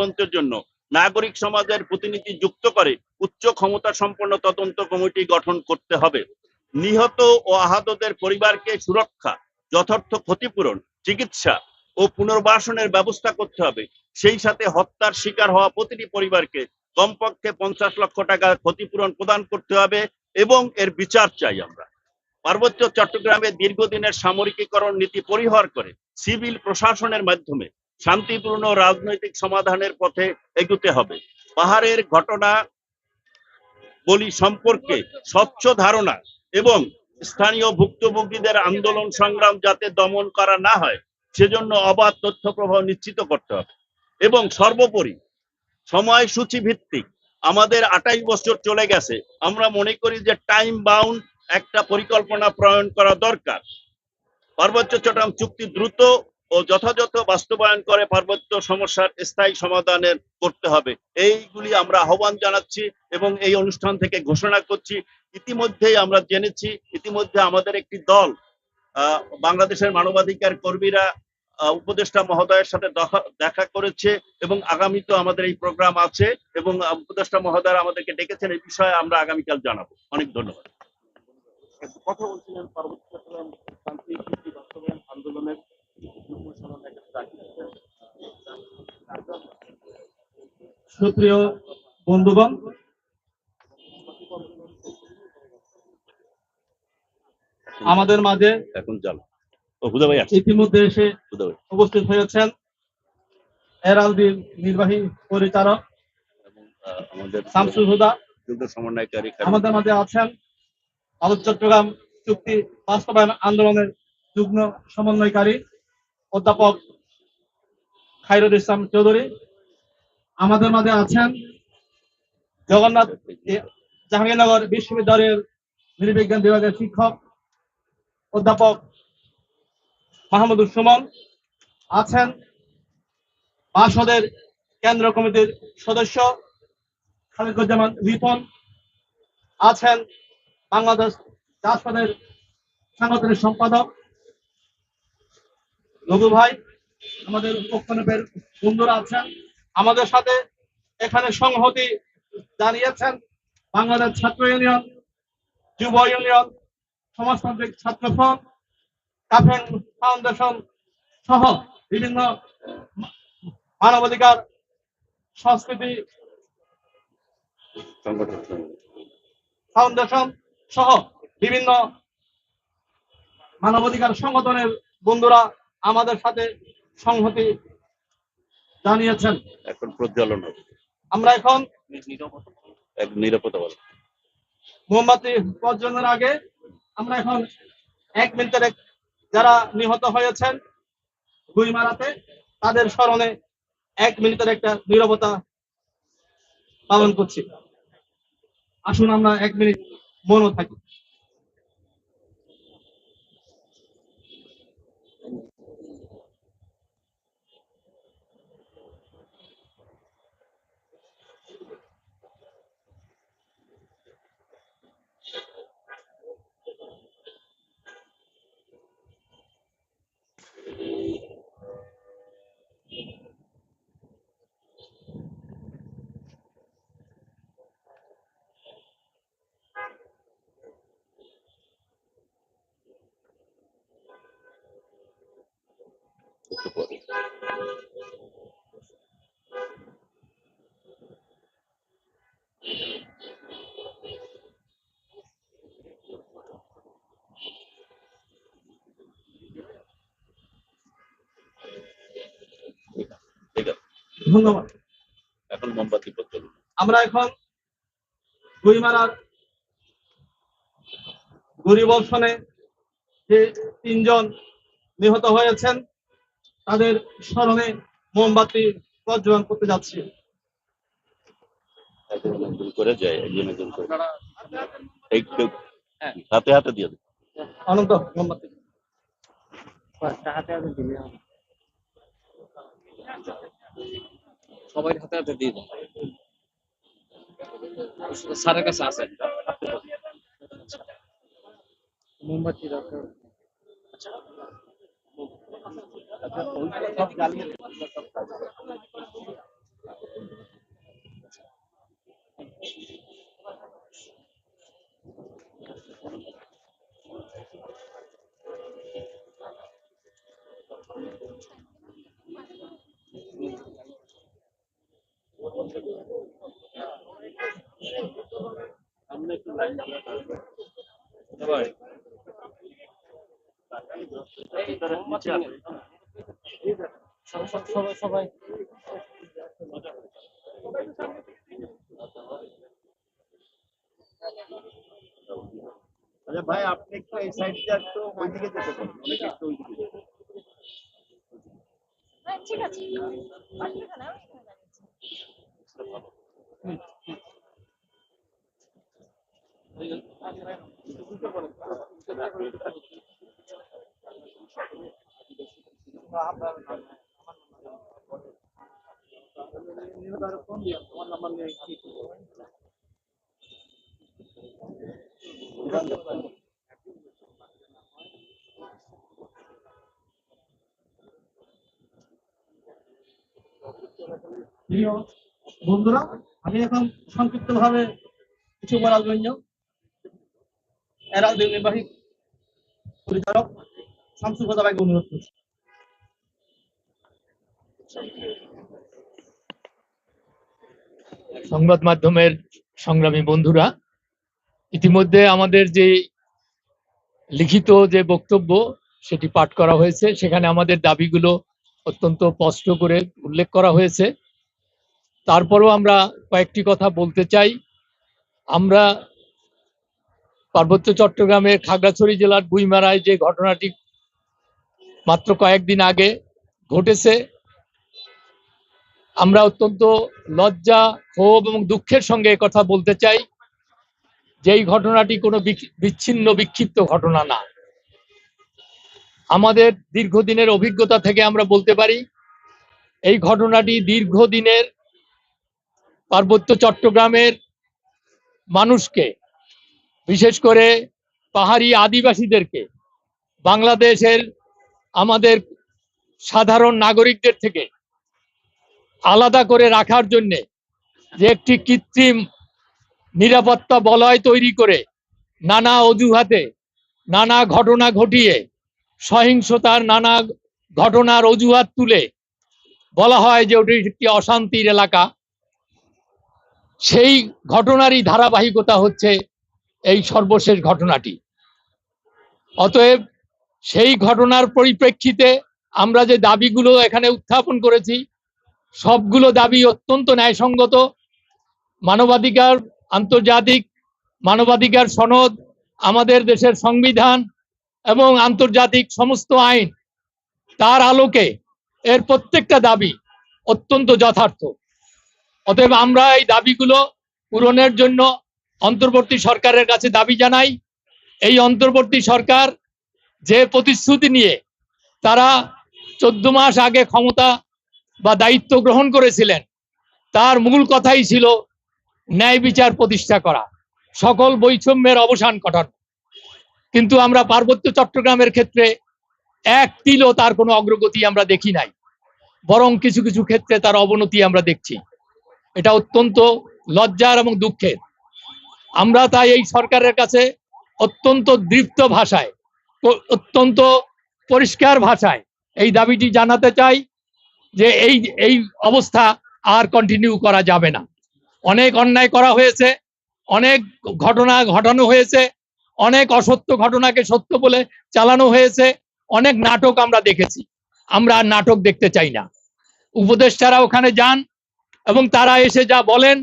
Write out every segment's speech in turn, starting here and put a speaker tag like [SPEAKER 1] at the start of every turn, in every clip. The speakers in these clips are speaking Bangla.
[SPEAKER 1] তদন্তের জন্য নাগরিক সমাজের প্রতিনিধি যুক্ত করে উচ্চ ক্ষমতা সম্পন্ন তদন্ত কমিটি গঠন করতে হবে। নিহত ও আহতদের পরিবারকে সুরক্ষা, যথার্থ ক্ষতিপূরণ, চিকিৎসা ও পুনর্বাসনের ব্যবস্থা করতে হবে। সেই সাথে হত্যার শিকার হওয়া প্রতিটি পরিবারকে কমপক্ষে পঞ্চাশ লক্ষ টাকার ক্ষতিপূরণ প্রদান করতে হবে এবং এর বিচার চাই আমরা। পার্বত্য চট্টগ্রামে দীর্ঘদিনের সামরিকীকরণ নীতি পরিহার করে সিভিল প্রশাসনের মাধ্যমে শান্তিপূর্ণ রাজনৈতিক সমাধানের পথে এগুতে হবে। পাহাড়ের ঘটনা বলি সম্পর্কে স্বচ্ছ ধারণা এবং স্থানীয় ভুক্তভোগীদের আন্দোলন সংগ্রাম যাতে দমন করা না হয়, সেজন্য অবাধ তথ্য প্রবাহ নিশ্চিত করতে হবে। এবং সর্বোপরি সময়সূচি ভিত্তিক আমাদের আঠাইশ বছর চলে গেছে, আমরা মনে করি যে টাইম বাউন্ড একটা পরিকল্পনা প্রণয়ন করা দরকার। পার্বত্য চট্টগ্রাম চুক্তি দ্রুত ও যথাযথ বাস্তবায়ন করে পার্বত্য সমস্যার স্থায়ী সমাধানের করতে হবে। এইগুলি আমরা আহ্বান জানাচ্ছি এবং এই অনুষ্ঠান থেকে ঘোষণা করছি। ইতিমধ্যেই আমরা জেনেছি, ইতিমধ্যে আমাদের একটি দল বাংলাদেশের মানবাধিকার কর্মীরা উপদেষ্টা মহোদয়ের সাথে দেখা- করেছে এবং আগামীতেও আমাদের এই প্রোগ্রাম আছে এবং উপদেষ্টা মহোদয় আমাদেরকে ডেকেছেন, এই বিষয়ে আমরা আগামীকাল জানাব। অনেক ধন্যবাদ।
[SPEAKER 2] কথা বলছিলেন পার্বত্য চট্টগ্রাম শান্তি চুক্তি বাস্তবায়ন আন্দোলনের
[SPEAKER 3] সুপ্রিয় বন্ধুগণ আমাদের মাঝে
[SPEAKER 1] এখন
[SPEAKER 3] ইতিমধ্যে এসে উপস্থিত হয়েছেন এরালদির নির্বাহী পরিচালক শামসুল হুদা। আমাদের মাঝে আছেন ভারত চট্টগ্রাম চুক্তি বাস্তবায়ন আন্দোলনের যুগ্ম সমন্বয়কারী অধ্যাপক খাইরুল ইসলাম চৌধুরী, আমাদের মাঝে আছেন জগন্নাথ জাহাঙ্গীরনগর বিশ্ববিদ্যালয়ের নৃবিজ্ঞান বিভাগের শিক্ষক, অধ্যাপক মাহমুদুর সুমন আছেন, বাসদের কেন্দ্র কমিটির সদস্য খালিকুজ্জামান রিপন আছেন, বাংলাদেশ জাসদের সাংগঠনিক সম্পাদক। রঘু ভাই, আমাদের পক্ষণের বন্ধুরা আছেন। আমাদের সাথে এখানে সংহতি জানিয়েছেন বাংলাদেশ ছাত্র ইউনিয়ন, যুব ইউনিয়ন, সমাজতান্ত্রিক ছাত্র ফ্রন্ট কাফেন ফাউন্ডেশন সহ বিভিন্ন মানবাধিকার, সংস্কৃতি ফাউন্ডেশন সহ বিভিন্ন মানবাধিকার সংগঠনের বন্ধুরা আমাদের সাথে সংহতি জানিয়েছেন।
[SPEAKER 1] এখন প্রজ্বলন হবে।
[SPEAKER 3] আমরা এখন
[SPEAKER 1] নিরাপত্তা বল।
[SPEAKER 3] মোমবাতি প্রজ্বলনের আগে আমরা এখন এক মিনিটের যারা নিহত হয়েছেন গুই মারাতে তাদের স্মরণে এক মিনিটের একটা নীরবতা পালন করছি। আসুন আমরা এক মিনিট মনও থাকি। ধন্যবাদ।
[SPEAKER 1] এখন মোমবাতি প্রজ্বলন
[SPEAKER 3] আমরা এখন গুইমারার গুরিবর্ষণে যে তিনজন নিহত হয়েছেন তাদের স্মরণে মোমবাতি প্রজ্বলন করতে যাচ্ছি।
[SPEAKER 1] করে যায় একজন একজন করে।
[SPEAKER 2] আপনারা
[SPEAKER 1] হাতে হাতে দিয়ে দেয়।
[SPEAKER 3] অনন্ত মোমবাতি।
[SPEAKER 2] হাতে হাতে দিলে সবাই হাতে হাতে দিয়ে দাও স্যারের কাছে আছে মোমবাতি দরকার। আচ্ছা। সামনে একটু লাইন দিয়ে
[SPEAKER 1] আচ্ছা ভাই আপনি একটু এই পারেন? অনেকে একটু ওইদিকে যেতে পারেন।
[SPEAKER 4] হ্যাঁ, ঠিক আছে অসুবিধা নাই, আমি এখানে দাঁড়িয়ে আছি।
[SPEAKER 3] বন্ধুরা, আমি এখন সংক্ষিপ্ত ভাবে কিছু বলার জন্য এরাল নির্বাহী পরিচালক শামসুল ভাইকে অনুরোধ করছি।
[SPEAKER 5] সংবাদ মাধ্যমের সংগ্রামী বন্ধুরা, ইতিমধ্যে আমাদের যে লিখিত যে বক্তব্য সেটি পাঠ করা হয়েছে, সেখানে আমাদের দাবিগুলো অত্যন্ত স্পষ্ট করে উল্লেখ করা হয়েছে। তারপরও আমরা কয়েকটি কথা বলতে চাই। আমরা পার্বত্য চট্টগ্রামের খাগড়াছড়ি জেলার বুইমারায় যে ঘটনাটি মাত্র কয়েকদিন আগে ঘটেছে আমরা অত্যন্ত লজ্জা, ক্ষোভ এবং দুঃখের সঙ্গে কথা বলতে চাই যে এই ঘটনাটি কোনো বিচ্ছিন্ন, বিক্ষিপ্ত ঘটনা না। আমাদের দীর্ঘদিনের অভিজ্ঞতা থেকে আমরা বলতে পারি, এই ঘটনাটি দীর্ঘদিনের পার্বত্য চট্টগ্রামের মানুষকে, বিশেষ করে পাহাড়ি আদিবাসীদেরকে, বাংলাদেশের আমাদের সাধারণ নাগরিকদের থেকে আলাদা করে রাখার জন্য যে একটি কৃত্রিম নিরাপত্তা বলয় তৈরি করে নানা অজুহাতে নানা ঘটনা ঘটিয়ে সহিংসতার নানা ঘটনার অজুহাত তুলে বলা হয় যে ওটি একটি অশান্তির এলাকা। সেই ঘটনারই ধারাবাহিকতা হচ্ছে এই সর্বশেষ ঘটনাটি। অতএব সেই ঘটনার পরিপ্রেক্ষিতে আমরা যে দাবিগুলো এখানে উত্থাপন করেছি সবগুলো দাবি অত্যন্ত ন্যায়সঙ্গত। মানবাধিকার, আন্তর্জাতিক মানবাধিকার সনদ, আমাদের দেশের সংবিধান এবং আন্তর্জাতিক সমস্ত আইন তার আলোকে এর প্রত্যেকটা দাবি অত্যন্ত যথার্থ। অতএব আমরা এই দাবিগুলো পূরণের জন্য অন্তর্বর্তী সরকারের কাছে দাবি জানাই। এই অন্তর্বর্তী সরকার যে প্রতিশ্রুতি নিয়ে তারা চোদ্দ মাস আগে ক্ষমতা বা দায়িত্ব গ্রহণ করেছিলেন, তার মূল কথাই ছিল ন্যায় বিচার প্রতিষ্ঠা করা, সকল বৈষম্যের অবসান ঘটানো। কিন্তু আমরা পার্বত্য চট্টগ্রামের ক্ষেত্রে এক তিলও তার কোনো অগ্রগতি আমরা দেখি নাই, বরং কিছু কিছু ক্ষেত্রে তার অবনতি আমরা দেখছি। এটা অত্যন্ত লজ্জার এবং দুঃখের। আমরা তাই এই সরকারের কাছে অত্যন্ত দৃপ্ত ভাষায়, অত্যন্ত পরিষ্কার ভাষায় এই দাবিটি জানাতে চাই। যে এই এই অবস্থা আর কন্টিনিউ করা যাবে না। অনেক অন্যায় করা হয়েছে, অনেক ঘটনা ঘটানো হয়েছে, অনেক অসত্য ঘটনাকে সত্য বলে চালানো হয়েছে, অনেক নাটক আমরা দেখেছি। আমরা আর নাটক দেখতে চাই না। উপদেষ্টারা ওখানে যান এবং তারা এসে যা বলেন,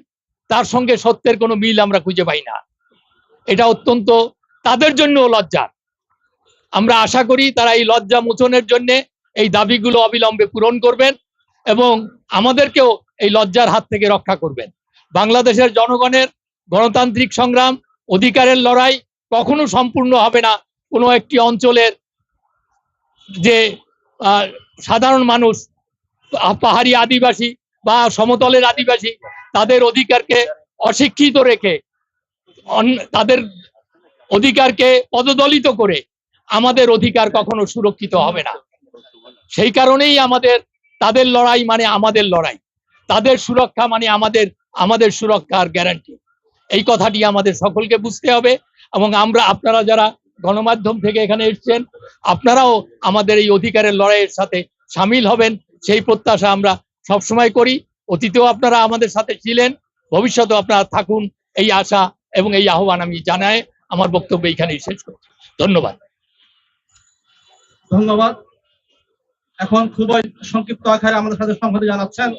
[SPEAKER 5] তার সঙ্গে সত্যের কোনো মিল আমরা খুঁজে পাই না। এটা অত্যন্ত তাদের জন্য লজ্জার আমরা আশা করি তারা এই লজ্জা মোচনের জন্য এই দাবিগুলো অবিলম্বে পূরণ করবেন এবং আমাদেরকেও এই লজ্জার হাত থেকে রক্ষা করবেন। বাংলাদেশের জনগণের গণতান্ত্রিক সংগ্রাম, অধিকারের লড়াই কখনো সম্পূর্ণ হবে না। কোনো একটি অঞ্চলের যে সাধারণ মানুষ, পাহাড়ি আদিবাসী বা সমতলের আদিবাসী, তাদের অধিকারকে অশিক্ষিত রেখে তাদের অধিকারকে পদদলিত করে আমাদের অধিকার কখনো সুরক্ষিত হবে না। সেই কারণেই আমাদের, তাদের লড়াই মানে আমাদের লড়াই। তাদের সুরক্ষা মানে আমাদের আমাদের সুরক্ষার গ্যারান্টি এই কথাটি আমাদের সকলকে বুঝতে হবে এবং আমরা, আপনারা যারা গণমাধ্যম থেকে এখানে এসেছেন, আপনারাও আমাদের এই অধিকারের লড়াইয়ের সাথে সামিল হবেন। সেই প্রত্যাশা আমরা সবসময় করি। অতীতেও আপনারা আমাদের সাথে ছিলেন। ভবিষ্যতেও আপনারা থাকুন এই আশা এবং এই আহ্বান আমি জানাই। আমার বক্তব্য এইখানেই শেষ করছি। ধন্যবাদ।
[SPEAKER 3] ধন্যবাদ। এখন খুবই সংক্ষিপ্ত আকারে আমাদের সাথে সংহতি জানাচ্ছেন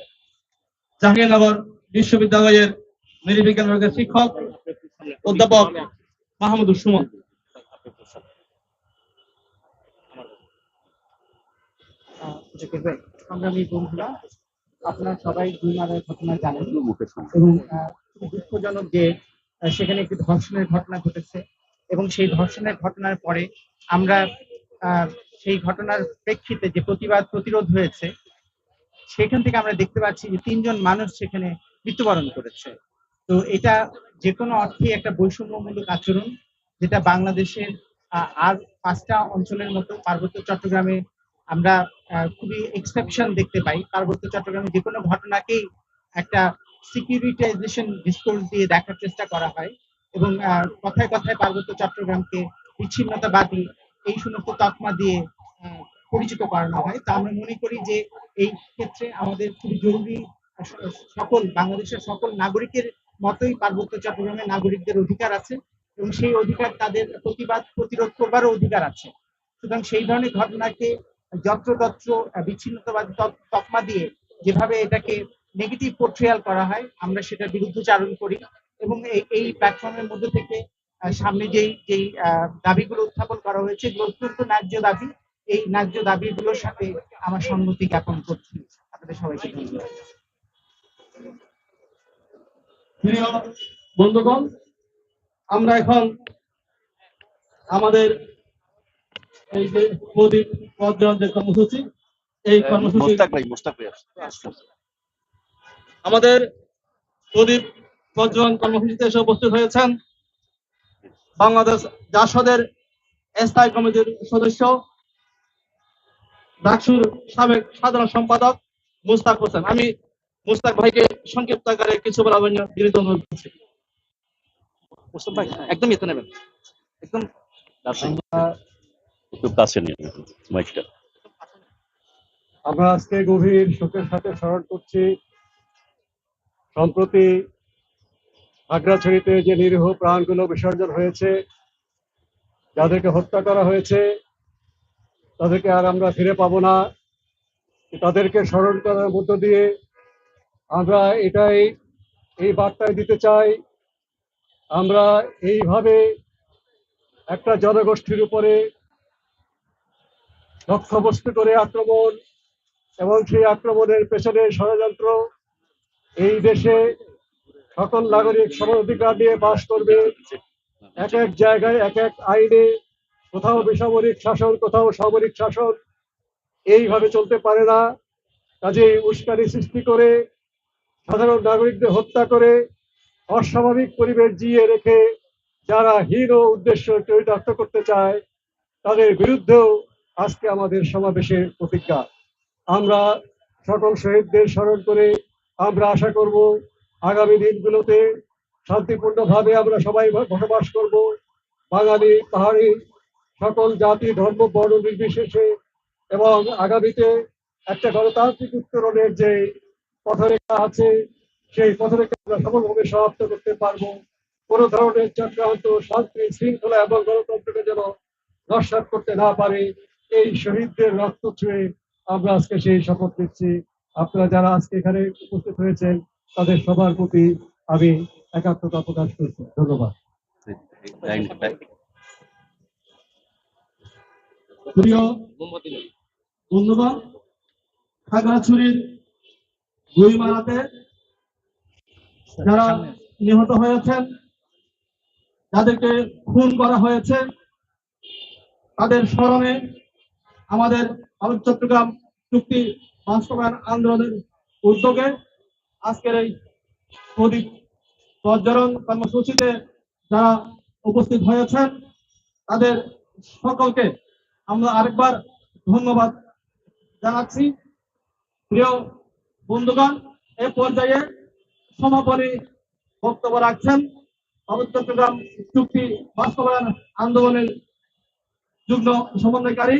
[SPEAKER 3] জাহাঙ্গীরনগর বিশ্ববিদ্যালয়ের নৃবিজ্ঞান বিভাগের শিক্ষক অধ্যাপক মাহমুদুর সুমন।
[SPEAKER 6] সংগ্রামী বন্ধুরা আপনারা সবাই গুলমারের ঘটনা জানেন এবং আহ, দুঃখজনক যে সেখানে একটি ধর্ষণের ঘটনা ঘটেছে এবং সেই ধর্ষণের ঘটনার পরে আমরা সেই ঘটনার প্রেক্ষিতে যে প্রতিবাদ, প্রতিরোধ হয়েছে, সেখান থেকে আমরা দেখতে পাচ্ছি যে তিনজন মানুষ সেখানে মৃত্যুবরণ করেছে। তো এটা যে কোনো অর্থে একটা বৈষম্যমূলক আচরণ, যেটা বাংলাদেশের আর পাঁচটা অঞ্চলের মতো, পার্বত্য চট্টগ্রামে আমরা খুবই এক্সেপশন দেখতে পাই। পার্বত্য চট্টগ্রামে যে কোনো ঘটনাকেই একটা সিকিউরিটাইজেশন ডিসকোর্স দিয়ে দেখার চেষ্টা করা হয় এবং কথায় কথায় পার্বত্য চট্টগ্রামকে বিচ্ছিন্নতাবাদী এই সমস্ত তকমা দিয়ে পরিচিত করানো হয়। তা আমরা মনে করি যে এই ক্ষেত্রে আমাদের খুবই জরুরি সকল বাংলাদেশের সকল নাগরিকের মতোই পার্বত্য নাগরিকদের নাগরিকদের অধিকার আছে এবং সেই অধিকার তাদের প্রতিবাদ, প্রতিরোধ করবারও অধিকার আছে। সুতরাং সেই ধরনের ঘটনাকে যত্রতত্র বিচ্ছিন্নতাবাদী তক- তকমা দিয়ে যেভাবে এটাকে নেগেটিভ পোর্ট্রিয়াল করা হয়, আমরা সেটার বিরুদ্ধচারণ করি এবং এই প্ল্যাটফর্মের মধ্যে থেকে সামনে যেই যেই আহ, দাবিগুলো উত্থাপন করা হয়েছে অত্যন্ত ন্যায্য দাবি। এই ন্যায্য দাবিগুলোর সাথে আমার সম্মতি জ্ঞাপন করছি। আপনাদের সবাইকে ধন্যবাদ।
[SPEAKER 3] প্রিয় বন্ধুগণ আমরা এখন আমাদের এই যে প্রদীপ প্রজ্বলন যে কর্মসূচি এই কর্মসূচি। আমাদের প্রদীপ প্রজ্বলন কর্মসূচিতে এসে উপস্থিত হয়েছেন। বাংলাদেশ জাসদের স্থায়ী কমিটির সদস্য ডাকসুর সাবেক সাধারণ সম্পাদক মুস্তাক হোসেন। আমি মুস্তাক ভাইকে সংক্ষিপ্ত আকারে কিছু বলার জন্য বিনীত অনুরোধ করছি। মুস্তাক ভাই একদম ইতে নেবেন। একদম
[SPEAKER 1] একটু কাছে নিয়ে মাইকটা।
[SPEAKER 7] আমরা আজকে গভীর শোকের সাথে স্মরণ করছি সম্প্রতি খাগড়াছড়িতে যে নিরীহ প্রাণগুলো বিসর্জন হয়েছে, যাদেরকে হত্যা করা হয়েছে, তাদেরকে আর আমরা ফিরে পাবো না। তাদেরকে স্মরণ করার মধ্য দিয়ে আমরা এটাই, এই বার্তায় দিতে চাই, আমরা এইভাবে একটা জনগোষ্ঠীর উপরে লক্ষ্যবস্তু করে আক্রমণ এবং সেই আক্রমণের পেছনে ষড়যন্ত্র এই দেশে সকল নাগরিক সমান অধিকার নিয়ে বাস করবে। এক এক জায়গায় এক এক আইনে, কোথাও বেসামরিক শাসন, কোথাও সামরিক শাসন, এইভাবে চলতে পারে না। কাজে উস্কানি সৃষ্টি করে, সাধারণ নাগরিকদের হত্যা করে, অস্বাভাবিক পরিবেশ জিয়ে রেখে যারা হীন উদ্দেশ্য চরিতার্থ করতে চায়, তাদের বিরুদ্ধেও আজকে আমাদের সমাবেশের প্রতিজ্ঞা। আমরা সকল শহীদদের স্মরণ করে আমরা আশা করব আগামী দিনগুলোতে শান্তিপূর্ণভাবে আমরা সবাই বসবাস করব। বাঙালি, পাহাড়ি, সকল জাতি, ধর্ম, বর্ণ নির্বিশেষে এবং আগামীতে একটা গণতান্ত্রিক উত্তরণের যে পথরেখা আছে, সেই পথরেখা আমরা সফলভাবে সমাপ্ত করতে পারব। কোনো ধরনের চক্রান্ত, শান্তি, শৃঙ্খলা এবং গণতন্ত্রকে যেন নস্বাত করতে না পারে, এই শহীদদের রক্ত ছুঁয়ে আমরা আজকে সেই শপথ নিচ্ছি। আপনারা যারা আজকে এখানে উপস্থিত হয়েছেন তাদের সবার প্রতি আমি একাত্মতা প্রকাশ করছি। ধন্যবাদ।
[SPEAKER 3] খাগড়াছড়ির গুইমারাতে যারা নিহত হয়েছেন যাদেরকে খুন করা হয়েছে তাদের স্মরণে আমাদের চট্টগ্রাম চুক্তি বাস্তবায়ন আন্দোলনের উদ্যোগে আজকের এই প্রদীপ প্রজ্বলন কর্মসূচিতে যারা উপস্থিত হয়েছেন, তাদের সকলকে আমরা আরেকবার ধন্যবাদ জানাচ্ছি। প্রিয় বন্ধুগণ, এ পর্যায়ে সমাপনী বক্তব্য রাখছেন চট্টগ্রাম চুক্তি বাস্তবায়ন আন্দোলনের যুগ্ম সমন্বয়কারী,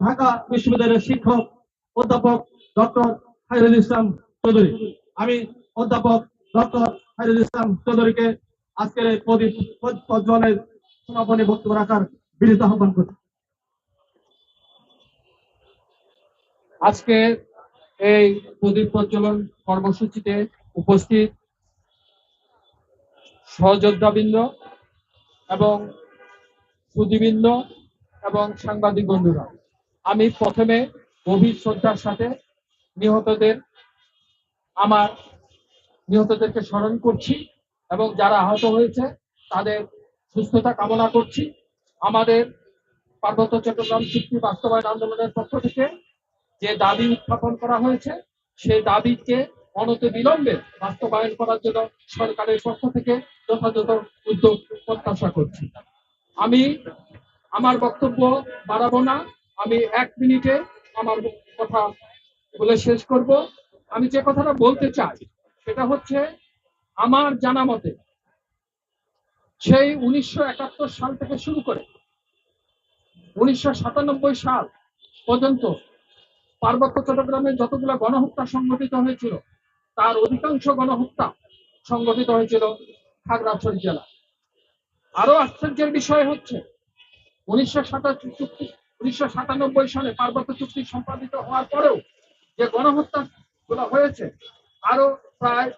[SPEAKER 3] ঢাকা বিশ্ববিদ্যালয়ের শিক্ষক অধ্যাপক ডক্টর হাইরুল ইসলাম চৌধুরী। আমি অধ্যাপক ডক্টর হাইরুল ইসলাম চৌধুরীকে আজকের এই প্রদীপ প্রজ্বলের সমাপনী বক্তব্য রাখার বিনীত আহ্বান করছি।
[SPEAKER 8] আজকে এই প্রদীপ প্রজ্বলন কর্মসূচিতে উপস্থিত সহযোদ্ধাবৃন্দ এবং সুদীবৃন্দ এবং সাংবাদিক বন্ধুরা, আমি প্রথমে গভীর শ্রদ্ধার সাথে নিহতদের আমার নিহতদেরকে স্মরণ করছি এবং যারা আহত হয়েছে, তাদের সুস্থতা কামনা করছি। আমাদের পার্বত্য চট্টগ্রাম চুক্তি বাস্তবায়ন আন্দোলনের পক্ষ থেকে যে দাবি উত্থাপন করা হয়েছে, সেই দাবিকে বিলম্বে বাস্তবায়ন করার জন্য সরকারের পক্ষ থেকে যথাযথ উদ্যোগ প্রত্যাশা করছি। আমি আমার বক্তব্য বাড়াবো না। আমি এক মিনিটে আমার কথা বলে শেষ করব। আমি যে কথাটা বলতে চাই, সেটা হচ্ছে আমার জানা মতে সেই উনিশশো একাত্তর সাল থেকে শুরু করে উনিশশো সাতানব্বই সাল পর্যন্ত পার্বত্য চট্টগ্রামে যতগুলো গণহত্যা সংঘটিত হয়েছিল, তার অধিকাংশ গণহত্যা সংঘটিত হয়েছিল খাগড়াছড়ি জেলা। আরও আশ্চর্যের বিষয় হচ্ছে, উনিশশো সাতাশি চুক্তি, উনিশশো সাতানব্বই সালে পার্বত্য চুক্তি সম্পাদিত হওয়ার পরেও যে গণহত্যা গুলো হয়েছে। আরও প্রায়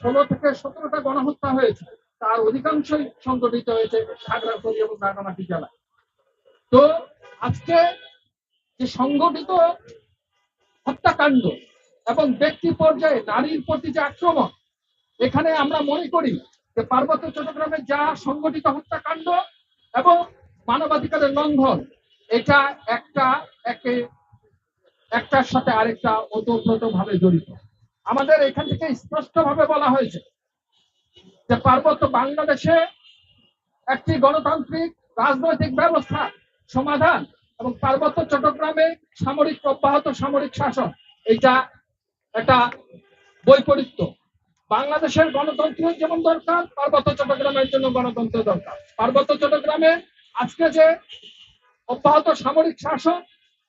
[SPEAKER 8] ষোলো থেকে সতেরোটা গণহত্যা হয়েছে। তার অধিকাংশই সংঘটিত হয়েছে খাগড়াছড়ি এবং রাঙামাটি জেলায়। তো আজকে যে সংগঠিত হত্যাকাণ্ড এবং ব্যক্তি পর্যায়ে নারীর প্রতি যে আক্রমণ, এখানে আমরা মনে করি যে পার্বত্য চট্টগ্রামে যা সংগঠিত হত্যাকাণ্ড এবং মানবাধিকারের লঙ্ঘন, এটা একটা একে একটার সাথে আরেকটা ওতপ্রোত ভাবে জড়িত। আমাদের এখান থেকে স্পষ্ট ভাবে বলা হয়েছে যে পার্বত্য বাংলাদেশে একটি গণতান্ত্রিক রাজনৈতিক ব্যবস্থা, সমাধান এবং পার্বত্য চট্টগ্রামে সামরিক অব্যাহত সামরিক শাসন, এটা একটা বৈপরীত্য। বাংলাদেশের গণতন্ত্র যেমন দরকার, পার্বত্য চট্টগ্রামের জন্য গণতন্ত্র দরকার। পার্বত্য চট্টগ্রামে আজকে যে অব্যাহত সামরিক শাসন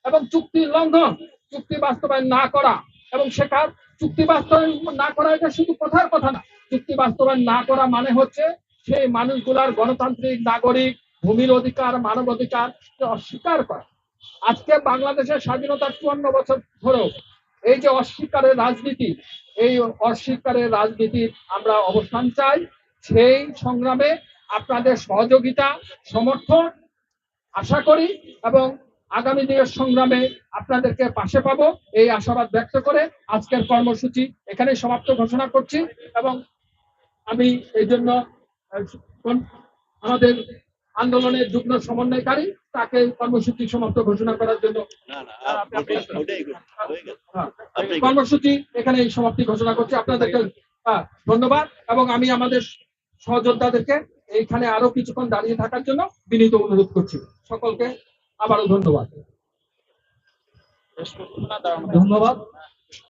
[SPEAKER 8] এবং চুক্তি লঙ্ঘন, চুক্তি বাস্তবায়ন না করা এবং সেখান চুক্তি বাস্তবায়ন না করা এটা শুধু কথার কথা না। চুক্তি বাস্তবায়ন না করা মানে হচ্ছে সেই মানুষগুলার গণতান্ত্রিক, নাগরিক, ভূমির অধিকার, মানব অধিকার অস্বীকার করা। আজকে বাংলাদেশের স্বাধীনতার চুয়ান্ন বছর ধরেও এই যে অস্বীকারের রাজনীতি, এই অস্বীকারের রাজনীতির আমরা অবস্থান চাই, সেই সংগ্রামে আপনাদের সহযোগিতা, সমর্থন আশা করি এবং আগামী দিনের সংগ্রামে আপনাদেরকে পাশে পাবো। এই আশাবাদ ব্যক্ত করে আজকের কর্মসূচি এখানে সমাপ্ত ঘোষণা করছি এবং আমি এই জন্য আমাদের আন্দোলনের যুগ্ম সমন্বয়কারী তাকে কর্মসূচি সমাপ্ত ঘোষণা করার জন্য
[SPEAKER 3] কর্মসূচি এখানে সমাপ্তি ঘোষণা করছি। আপনাদেরকে হ্যাঁ, ধন্যবাদ এবং আমি আমাদের সহযোদ্ধাদেরকে এইখানে আরও কিছুক্ষণ দাঁড়িয়ে থাকার জন্য বিনীত অনুরোধ করছি। সকলকে আবারও ধন্যবাদ। ধন্যবাদ।